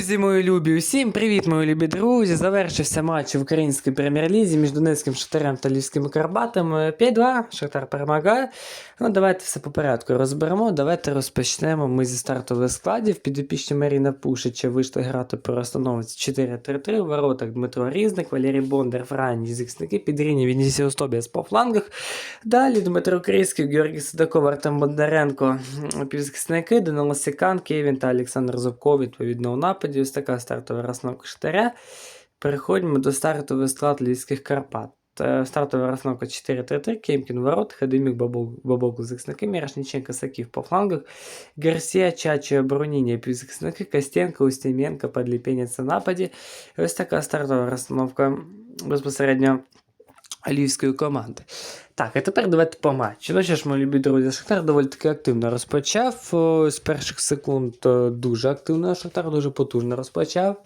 Друзі, мої любі, усім привіт, мої любі друзі. Завершився матч в українській прем'єр-лізі між Донецьким Шахтарем та Львівськими Карпатами. 5-2, Шахтар перемагає. Ну, давайте все по порядку розберемо. Давайте розпочнемо ми зі стартових складів. Підопічні Маріна Пушича вийшли грати по розстановці 4-3-3. В воротах Дмитро Різник, Валерій Бондар, Франні, Зіксники, Підріні, Вінісіус Тобіас по флангах. Далі Дмитро Крійський, Георгій Судаков, Артем Бондаренко, півзахисники, Данило Сікан, Кевін та Олександр Зубков, відповідно, у нападі. Ось така стартова розстановка Штаря. Переходимо до стартових склад Львівських Карпат. Е, Стартова розстановка 4-3-3, Кемкін ворот, Хадимік, Бабок захисники, Мірошниченко, Саків по флангах, Гарсія, Чачо, Броніння, півзахисники, Костенко, Устименко, Подліпенець у нападі. І ось така стартова розстановка безпосередньо львівської команди. Так, а тепер давайте по матчу. Ну що ж, мої любі друзі, Шахтар доволі таки активно розпочав. З перших секунд е, дуже активно. Шахтар дуже потужно розпочав.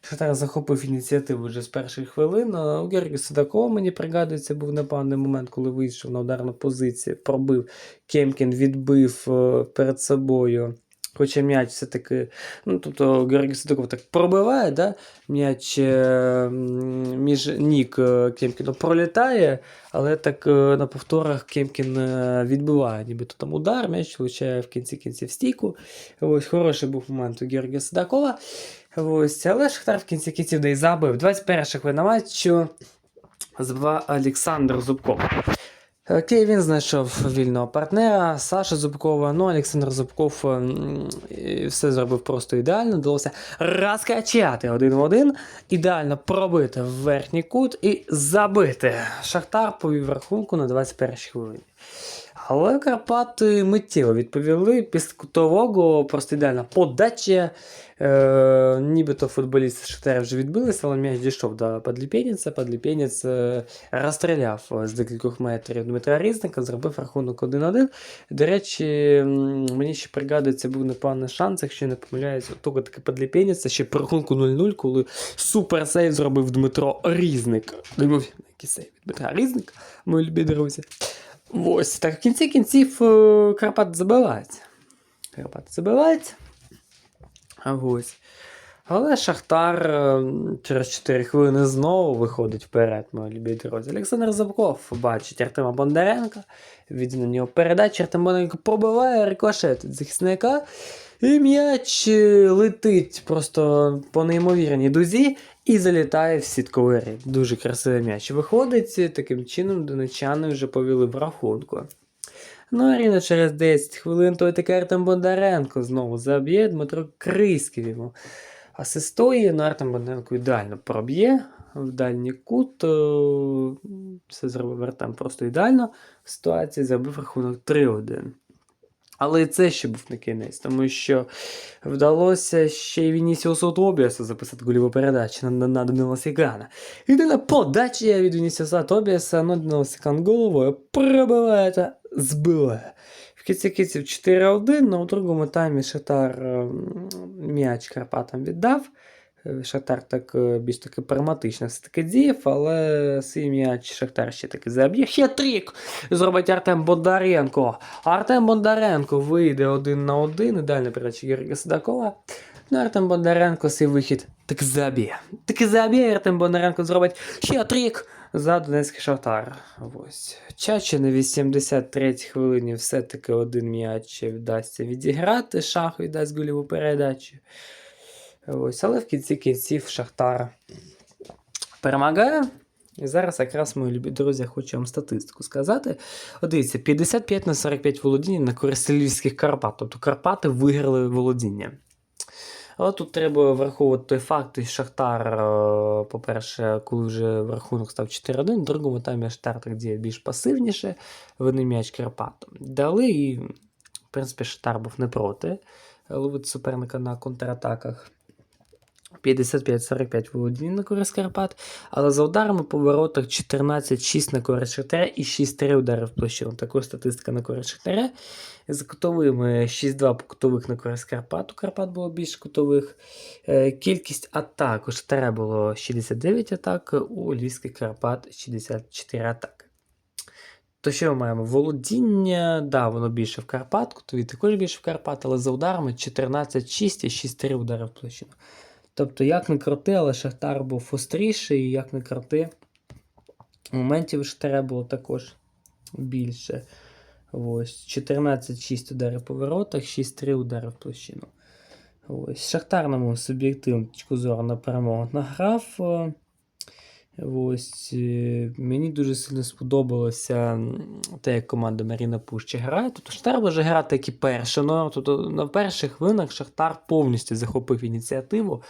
Шахтар захопив ініціативу вже з перших хвилин. У Георгія Судакова, мені пригадується, був непевний момент, коли вийшов на ударну позицію, пробив Кемкін, відбив е, перед собою. Хоча м'яч все-таки, ну тобто Георгій Судаков так пробиває, да? м'яч е, між ніг е, Кемкіна пролітає, але так е, на повторах Кемкін відбиває, нібито там удар, м'яч влучає в кінці кінців стійку. Ось хороший був момент у Георгія Судакова. Ось, але Шахтар в кінці кінців й забив. 21 хвилина матчу забиває Олександр Зубков. Окей, він знайшов вільного партнера Саша Зубкова. Ну, Олександр Зубков все зробив просто ідеально. Вдалося розкачати один в один, ідеально пробити в верхній кут і забити. Шахтар повів рахунку на 21 хвилині. Але Карпати миттєво відповіли після кутового, просто ідеальна подача. Е, нібито футболісти Шахтаря вже відбилися, але м'яч дійшов до Подліпєніця. Подліпєніць е, розстріляв з декількох метрів Дмитра Різника, зробив рахунок 1-1. До речі, мені ще пригадується, був непевний шанс, якщо не помиляюсь, того таки Подліпєніця ще по рахунку 0-0, коли супер сейв зробив Дмитро Різник. Який сейв Дмитра Різника, мої любі друзі. Ось, так в кінці кінців е, Карпат забивається. Карпат забивається. А ось. Але Шахтар е, через 4 хвилини знову виходить вперед, мої любі друзі. Олександр Забков бачить Артема Бондаренка. Від на нього передача. Артем Бондаренко пробиває рикошет захисника. І м'яч е, летить просто по неймовірній дузі і залітає в сітковий ряд. Дуже красивий м'яч. Виходить, таким чином донечани вже повели в рахунку. Ну, а рівно через 10 хвилин той такий Артем Бондаренко знову заб'є. Дмитро Крийський йому асистує. Ну, Артем Бондаренко ідеально проб'є в дальній кут. Е, Все зробив Артем просто ідеально в ситуації, забив рахунок 3-1. Але це ще був не кінець, тому що вдалося ще й Вінісіусу Тобіасу записати гольову передачу на, на, на Данила Сігана. Єдина подача від Вінісіуса Тобіаса, ну Данила Сіган головою пробиває та збиває. В кінці кінців 4-1, но у другому таймі Шатар ем, м'яч Карпатам віддав. Е, Шахтар так е, більш таки прагматично все-таки діяв, але свій м'яч Шахтар ще таки заб'є. Хет-трік зробить Артем Бондаренко. Артем Бондаренко вийде один на один. Ідеальна передача Георгія Судакова. Ну, Артем Бондаренко свій вихід так заб'є. Так заб'є Артем Бондаренко зробить хет-трік за Донецький Шахтар. Ось. Чаче на 83 хвилині все-таки один м'яч вдасться відіграти. Шах віддасть гольову передачу. Ось, але в кінці кінців Шахтар перемагає. І зараз якраз, мої любі друзі, хочу вам статистику сказати. От дивіться, 55 на 45 володіння на користь львівських Карпат. Тобто Карпати виграли володіння. Але тут треба враховувати той факт, що Шахтар, е, по-перше, коли вже рахунок став 4-1, в другому таймі Шахтар діє більш пасивніше, вони м'яч Карпатом. Дали і, в принципі, Шахтар був не проти ловити суперника на контратаках. 55-45 володіння на користь Карпат, але за ударами по воротах 14-6 на користь Шахтаря і 6-3 удари в площину. Також статистика на користь Шахтаря. За кутовими 6-2 по кутових на користь Карпат. У Карпат було більше кутових. Е, Кількість атак у Шахтаря було 69 атак, у Львівських Карпат 64 атаки. Тобто, що ми маємо? Володіння, да, воно більше в Карпат, Кутові також більше в Карпат, але за ударами 14-6 і 6-3 удари в площину. Тобто, як не крути, але Шахтар був остріший, і як не крути, моментів Шахтаря було також більше. Ось, 14-6 ударів по воротах, 6-3 удари в площину. Ось, Шахтар, на мою суб'єктивну точку зору на перемогу награв. Ось, е, мені дуже сильно сподобалося те, як команда Маріна Пуща грає. Тобто Шахтар може грати як і перше. Ну, тобто на перших хвилинах Шахтар повністю захопив ініціативу.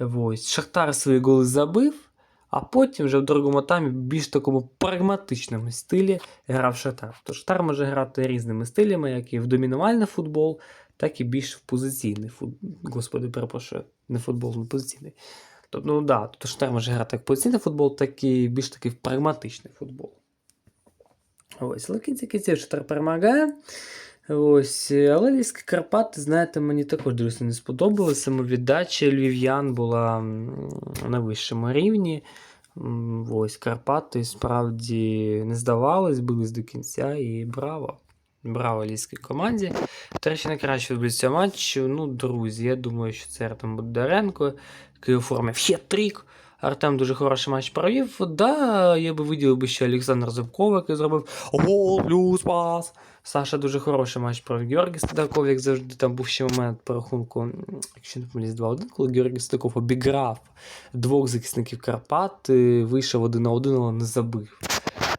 Ось, Шахтар свої голи забив, а потім вже в другому таймі більш такому прагматичному стилі грав Шахтар. Тобто Шахтар може грати різними стилями, як і в домінувальний футбол, так і більш в позиційний футбол. Господи, перепрошую, не футбол, не позиційний. Тобто, ну да, тобто Шахтар може грати як позиційний футбол, так і більш такий прагматичний футбол. Ось, але кінці кінців Шахтар перемагає. Ось, але Львівські Карпати, знаєте, мені також дуже не сподобалося. Самовіддача львів'ян була на вищому рівні. Ось Карпати справді не здавались, бились до кінця і браво. Браво львівській команді. До найкраще футболіст цього матчу. Ну, друзі, я думаю, що це Артем Бондаренко, який оформив хет-трик. Артем дуже хороший матч провів. Да, я би виділив би ще Олександр Зубков, який зробив гол, плюс пас. Саша дуже хороший матч провів. Георгій Стадаков, як завжди, там був ще момент по рахунку, якщо не помиляюсь, 2-1, коли Георгій Стадаков обіграв двох захисників Карпат, вийшов один на один, але не забив.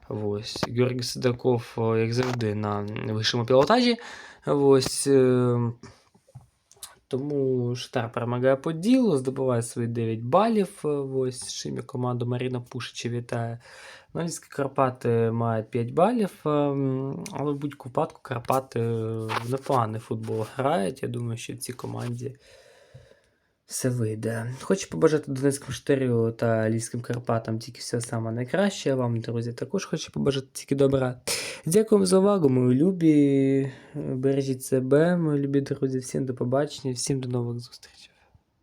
Ось. Георгій Сидаков, як завжди, на вищому пілотажі. Ось. е, Тому Штар перемагає по ділу, здобуває свої 9 балів. е, Ось чим команду Маріна Пушича вітає. Львівські Карпати мають 5 балів, е, але в будь-яку випадку Карпати е, непоганий футбол грають. Я думаю, що в цій команді все вийде. Хочу побажати Донецькому штирю та Львівським Карпатам тільки все саме найкраще. Вам, друзі, також хочу побажати тільки добра. Дякую за увагу, мої любі. Бережіть себе, мої любі друзі. Всім до побачення, всім до нових зустрічей.